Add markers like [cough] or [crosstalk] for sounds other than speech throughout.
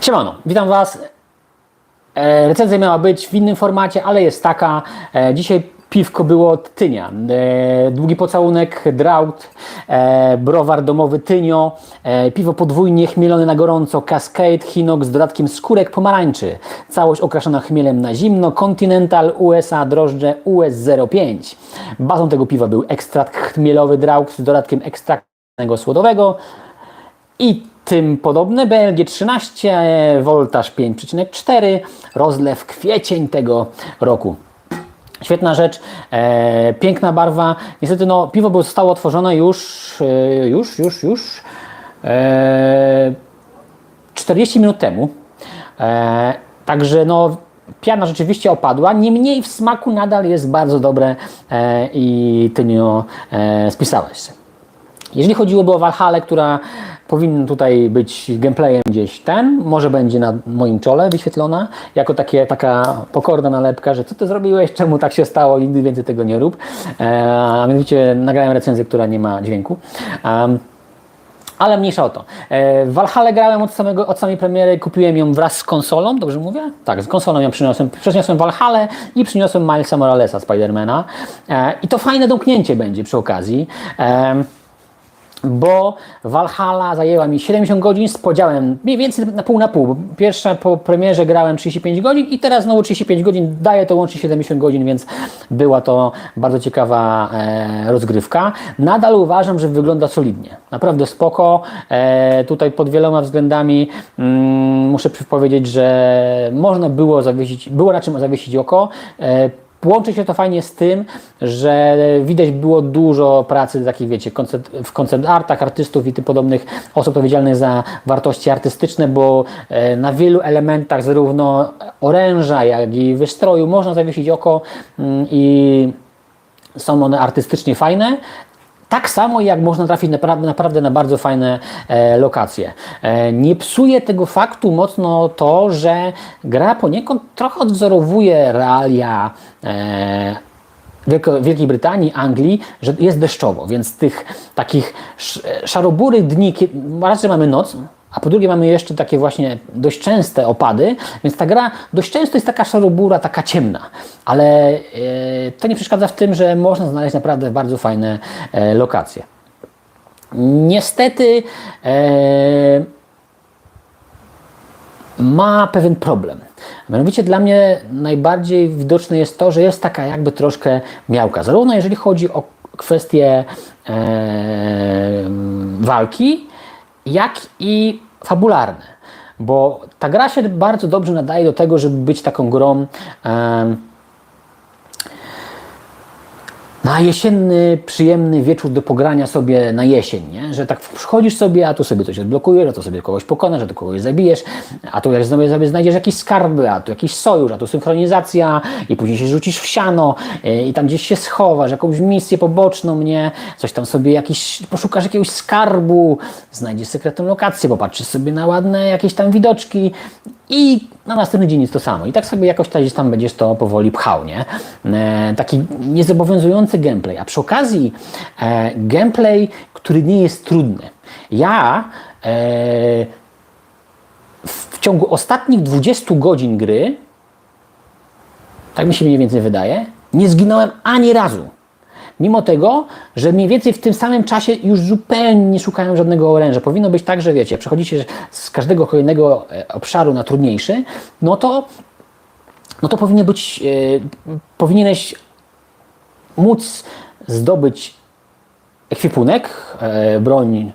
Siemano, witam Was. E, recenzja miała być w innym formacie, ale jest taka. E, dzisiaj piwko było od Tynia. E, długi pocałunek, Drought, e, browar domowy Tynio, piwo podwójnie chmielone na gorąco, Cascade, Hinox z dodatkiem skórek pomarańczy. Całość okraszona chmielem na zimno, Continental USA drożdże US05. Bazą tego piwa był ekstrakt chmielowy Drought z dodatkiem ekstraktu słodowego i tym podobne BLG 13, voltaż 5,4, rozlew kwiecień tego roku. Świetna rzecz, e, piękna barwa. Niestety no, piwo zostało otworzone już, e, już, już, już e, 40 minut temu. E, także no, piana rzeczywiście opadła, niemniej w smaku nadal jest bardzo dobre e, i ty nią e, spisałeś się. Jeżeli chodziłoby o Valhalla, która powinna tutaj być gameplayem gdzieś ten, może będzie na moim czole wyświetlona, jako takie, taka pokorna nalepka, że co ty zrobiłeś, czemu tak się stało, nigdy więcej tego nie rób. E, a mianowicie nagrałem recenzję, która nie ma dźwięku. Ale mniejsza o to. E, W Valhalla grałem od, samego, od samej premiery, kupiłem ją wraz z konsolą, dobrze mówię? Tak, z konsolą ją przyniosłem. Przyniosłem Valhalla i przyniosłem Milesa Moralesa Spidermana. E, I to fajne domknięcie będzie przy okazji. Bo Valhalla zajęła mi 70 godzin z podziałem mniej więcej na pół na pół. Pierwsza po premierze grałem 35 godzin i teraz znowu 35 godzin, daje to łącznie 70 godzin, więc była to bardzo ciekawa e, rozgrywka. Nadal uważam, że wygląda solidnie. Naprawdę spoko. E, tutaj pod wieloma względami mm, muszę powiedzieć, że można było zawiesić, było na czym zawiesić oko. E, Łączy się to fajnie z tym, że widać było dużo pracy takich, wiecie, koncept, w koncept artach, artystów i tym podobnych osób odpowiedzialnych za wartości artystyczne, bo e, na wielu elementach zarówno oręża, jak i wystroju można zawiesić oko mm, i są one artystycznie fajne. Tak samo jak można trafić naprawdę, naprawdę na bardzo fajne e, lokacje. E, nie psuje tego faktu mocno to, że gra poniekąd trochę odwzorowuje realia e, Wielkiej Brytanii, Anglii, że jest deszczowo, więc tych takich sz- szaroburych dni, kie- raz, że mamy noc, a po drugie mamy jeszcze takie właśnie dość częste opady, więc ta gra dość często jest taka szarobura, taka ciemna, ale e, to nie przeszkadza w tym, że można znaleźć naprawdę bardzo fajne e, lokacje. Niestety e, ma pewien problem. Mianowicie dla mnie najbardziej widoczne jest to, że jest taka jakby troszkę miałka. Zarówno jeżeli chodzi o kwestie e, walki, jak i fabularne. Bo ta gra się bardzo dobrze nadaje do tego, żeby być taką grą na jesienny, przyjemny wieczór do pogrania sobie na jesień, nie? że tak przychodzisz sobie, a tu sobie coś odblokujesz, a tu sobie kogoś pokonasz, a tu kogoś zabijesz, a tu jak znowu sobie znajdziesz jakieś skarby, a tu jakiś sojusz, a tu synchronizacja i później się rzucisz w siano yy, i tam gdzieś się schowasz, jakąś misję poboczną, nie? Coś tam sobie jakiś, poszukasz jakiegoś skarbu, znajdziesz sekretną lokację, popatrzysz sobie na ładne jakieś tam widoczki i na następny dzień jest to samo. I tak sobie jakoś tam, będziesz to powoli pchał, nie? E, taki niezobowiązujący gameplay. A przy okazji e, gameplay, który nie jest trudny. Ja e, w ciągu ostatnich 20 godzin gry, tak mi się mniej więcej wydaje, nie zginąłem ani razu. Mimo tego, że mniej więcej w tym samym czasie już zupełnie nie szukają żadnego oręża. Powinno być tak, że wiecie, przechodzicie z każdego kolejnego e, obszaru na trudniejszy, no to, no to powinien być, e, powinieneś móc zdobyć ekwipunek, e, broń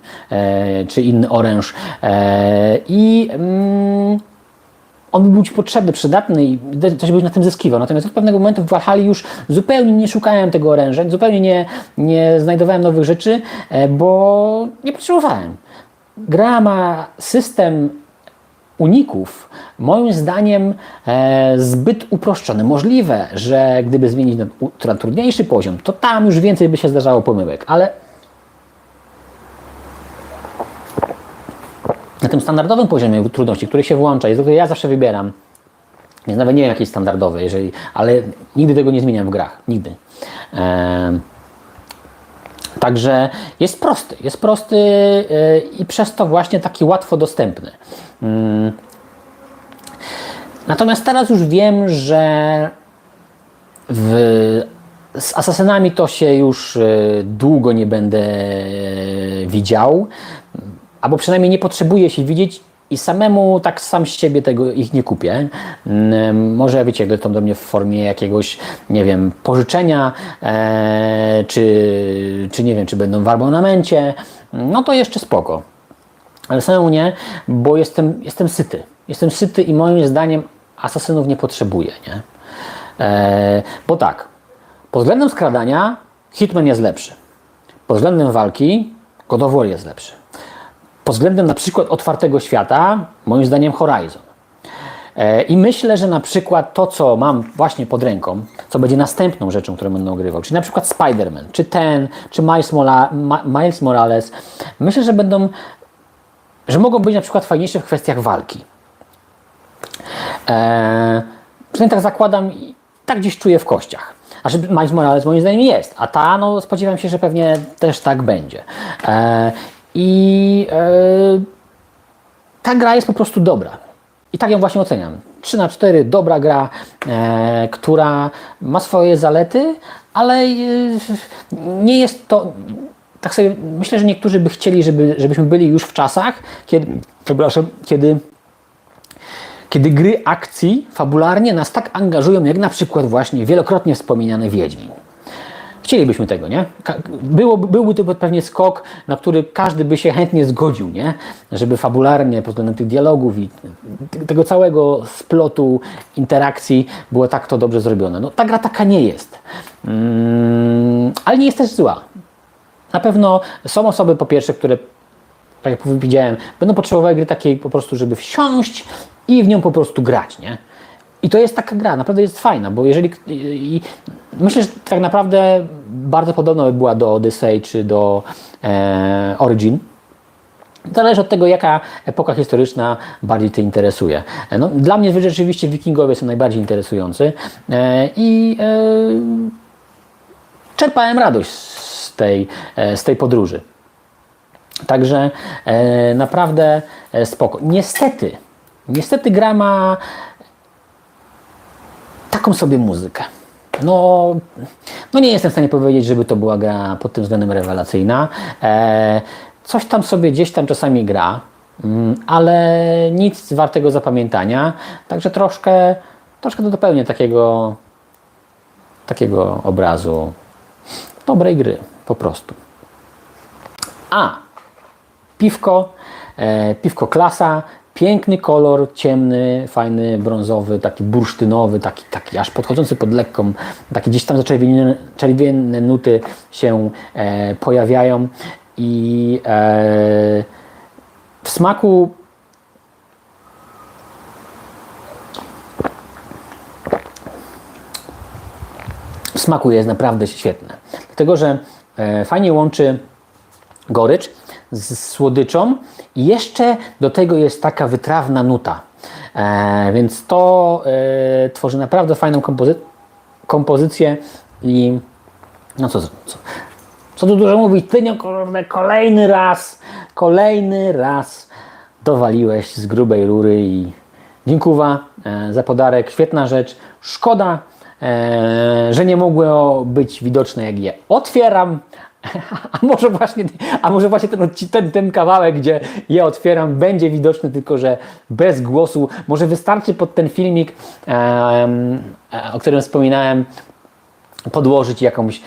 czy inny oręż i mm, on by był potrzebny, przydatny i coś byś na tym zyskiwał. Natomiast od pewnego momentu w Valhalla już zupełnie nie szukałem tego oręża, zupełnie nie, nie znajdowałem nowych rzeczy, e, bo nie potrzebowałem. Gra ma system uników, moim zdaniem e, zbyt uproszczony. Możliwe, że gdyby zmienić na, na trudniejszy poziom, to tam już więcej by się zdarzało pomyłek, ale na tym standardowym poziomie trudności, który się włącza, jest, który ja zawsze wybieram, więc nawet nie wiem, jaki jest standardowy, jeżeli, ale nigdy tego nie zmieniam w grach. Nigdy. Em, Także jest prosty, jest prosty yy, i przez to właśnie taki łatwo dostępny. Mm, Natomiast teraz już wiem, że w, z asasynami to się już e, długo nie będę e, widział, albo przynajmniej nie potrzebuję się widzieć i samemu tak sam z siebie tego ich nie kupię. Mm, Może wiecie, gdy to do mnie w formie jakiegoś, nie wiem, pożyczenia, e, czy, czy nie wiem, czy będą w abonamencie, no to jeszcze spoko. Ale samemu nie, bo jestem, jestem syty. Jestem syty i moim zdaniem asasynów nie potrzebuję, nie? E, bo tak, pod względem skradania Hitman jest lepszy. Pod względem walki God of War jest lepszy. Pod względem na przykład otwartego świata, moim zdaniem Horizon. E, I myślę, że na przykład to, co mam właśnie pod ręką, co będzie następną rzeczą, którą będę ogrywał, czyli na przykład Spider-Man, czy ten, czy Miles, Morales, myślę, że będą, że mogą być na przykład fajniejsze w kwestiach walki. Eee, przynajmniej tak zakładam tak gdzieś czuję w kościach. A że Miles Morales moim zdaniem jest, a ta, no spodziewam się, że pewnie też tak będzie. Eee, I eee, ta gra jest po prostu dobra. I tak ją właśnie oceniam. 3 na 4 dobra gra, e, która ma swoje zalety, ale e, nie jest to. Tak sobie myślę, że niektórzy by chcieli, żeby, żebyśmy byli już w czasach, kiedy, przepraszam, kiedy kiedy gry akcji fabularnie nas tak angażują, jak na przykład właśnie wielokrotnie wspomniany Wiedźmin. Chcielibyśmy tego, nie? Byłoby, byłby to pewnie skok, na który każdy by się chętnie zgodził, nie? Żeby fabularnie, pod względem tych dialogów i tego całego splotu interakcji było tak to dobrze zrobione. No ta gra taka nie jest. Mm, ale nie jest też zła. Na pewno są osoby, po pierwsze, które, tak jak powiedziałem, będą potrzebowały gry takiej po prostu, żeby wsiąść i w nią po prostu grać, nie? I to jest taka gra, naprawdę jest fajna, bo jeżeli. I myślę, że tak naprawdę bardzo podobna by była do Odyssey czy do e, Origin. Zależy od tego, jaka epoka historyczna bardziej Cię interesuje. E, No, dla mnie rzeczywiście wikingowie są najbardziej interesujący e, i e, czerpałem radość z tej, e, z tej podróży. Także e, naprawdę e, spoko. Niestety, niestety gra ma taką sobie muzykę. No, no nie jestem w stanie powiedzieć, żeby to była gra pod tym względem rewelacyjna. E, coś tam sobie gdzieś tam czasami gra, mm, ale nic wartego zapamiętania. Także troszkę, troszkę to dopełnię takiego, takiego obrazu dobrej gry, po prostu. A, piwko, e, piwko klasa, piękny kolor, ciemny, fajny, brązowy, taki bursztynowy, taki, taki aż podchodzący pod lekką, takie gdzieś tam zaczerwienione czerwienne nuty się e, pojawiają i e, w smaku w smaku jest naprawdę świetne. Dlatego, że e, fajnie łączy gorycz z słodyczą i jeszcze do tego jest taka wytrawna nuta. E, więc to e, tworzy naprawdę fajną kompozy kompozycję i no co, co, co tu dużo mówić, ty nie, kolejny raz, kolejny raz dowaliłeś z grubej rury i dziękuwa e, za podarek, świetna rzecz. Szkoda, e, że nie mogło być widoczne jak je otwieram, [laughs] a może właśnie, a może właśnie ten, ten, ten kawałek, gdzie je otwieram, będzie widoczny, tylko że bez głosu. Może wystarczy pod ten filmik, e, o którym wspominałem, podłożyć jakąś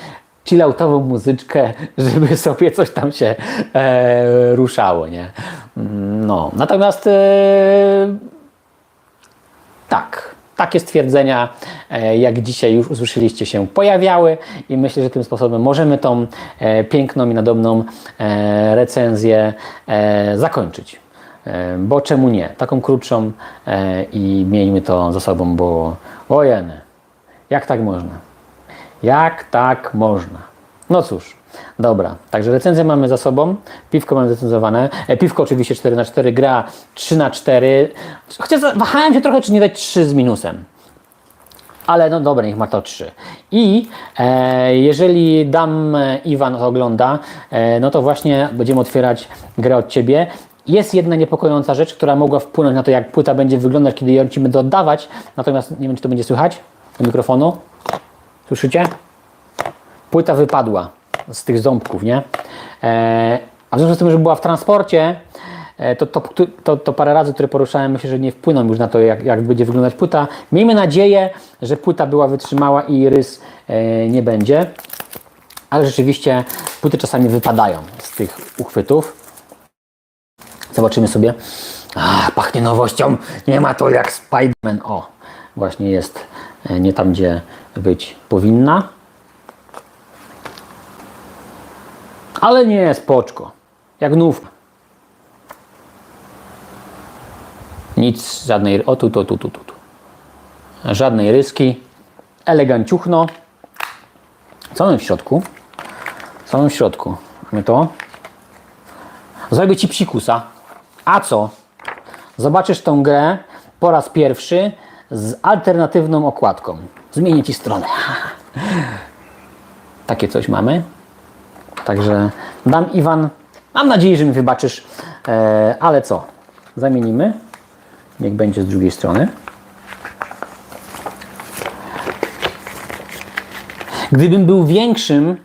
chilloutową muzyczkę, [laughs] żeby sobie coś tam się e, ruszało, nie? Mm, No, natomiast e, tak, takie stwierdzenia, e, jak dzisiaj już usłyszeliście, się pojawiały i myślę, że tym sposobem możemy tą e, piękną i nadobną e, recenzję zakończyć. Bo czemu nie? Taką krótszą i miejmy to za sobą, bo ojeny, jak tak można? Jak tak można? No cóż, dobra. Także recenzję mamy za sobą. Piwko mamy zrecenzowane. E, piwko oczywiście 4 na 4 gra 3 na 4 Chociaż wahałem się trochę, czy nie dać 3 z minusem. Ale no dobra, niech ma to 3. I e, jeżeli dam e, Iwan ogląda, e, no to właśnie będziemy otwierać grę od Ciebie Jest jedna niepokojąca rzecz, która mogła wpłynąć na to, jak płyta będzie wyglądać, kiedy ją będę oddawać. Natomiast nie wiem, czy to będzie słychać do mikrofonu. Słyszycie? Płyta wypadła z tych ząbków, nie? E, a w związku z tym, że była w transporcie, e, to, to, to, to parę razy, które poruszałem, myślę, że nie wpłyną już na to, jak, jak będzie wyglądać płyta. Miejmy nadzieję, że płyta była wytrzymała i rys e, nie będzie. Ale rzeczywiście płyty czasami wypadają z tych uchwytów. Zobaczymy sobie. A, pachnie nowością. Nie ma to jak Spider-Man. O, właśnie jest e, nie tam, gdzie być powinna. Ale nie, spoczko. Jak nów. Nic, żadnej... O, tu, tu, tu, tu. tu. Żadnej ryski. Eleganciuchno. Co mamy w środku? Co mamy w środku? Mamy to. Zrobię Ci psikusa. A co? Zobaczysz tą grę po raz pierwszy z alternatywną okładką. Zmienię Ci stronę. [laughs] Takie coś mamy. Także dam Iwan. Mam nadzieję, że mi wybaczysz. E, ale co? Zamienimy. Niech będzie z drugiej strony. Gdybym był większym,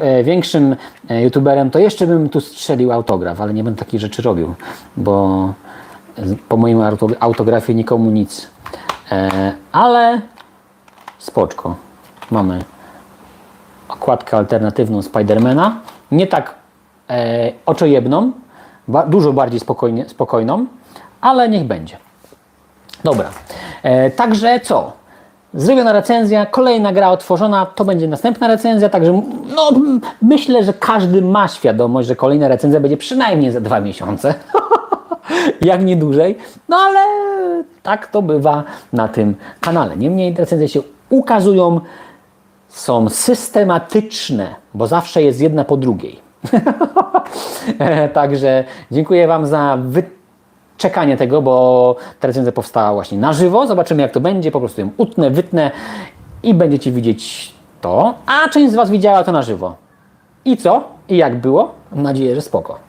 e, większym e, youtuberem, to jeszcze bym tu strzelił autograf, ale nie będę takich rzeczy robił, bo po moim auto- autografie nikomu nic. E, ale spoczko. Mamy okładkę alternatywną Spidermana. Nie tak e, oczojebną, ba, dużo bardziej spokojnie, spokojną, ale niech będzie. Dobra. E, także co? Zrobiona recenzja, kolejna gra otworzona, to będzie następna recenzja, także no, myślę, że każdy ma świadomość, że kolejna recenzja będzie przynajmniej za dwa miesiące. [laughs] Jak nie dłużej. No ale tak to bywa na tym kanale. Niemniej recenzje się ukazują, są systematyczne, bo zawsze jest jedna po drugiej. [laughs] Także dziękuję Wam za wyczekanie tego, bo ta recenzja powstała właśnie na żywo. Zobaczymy jak to będzie. Po prostu ją utnę, wytnę i będziecie widzieć to. A część z Was widziała to na żywo. I co? I jak było? Mam nadzieję, że spoko.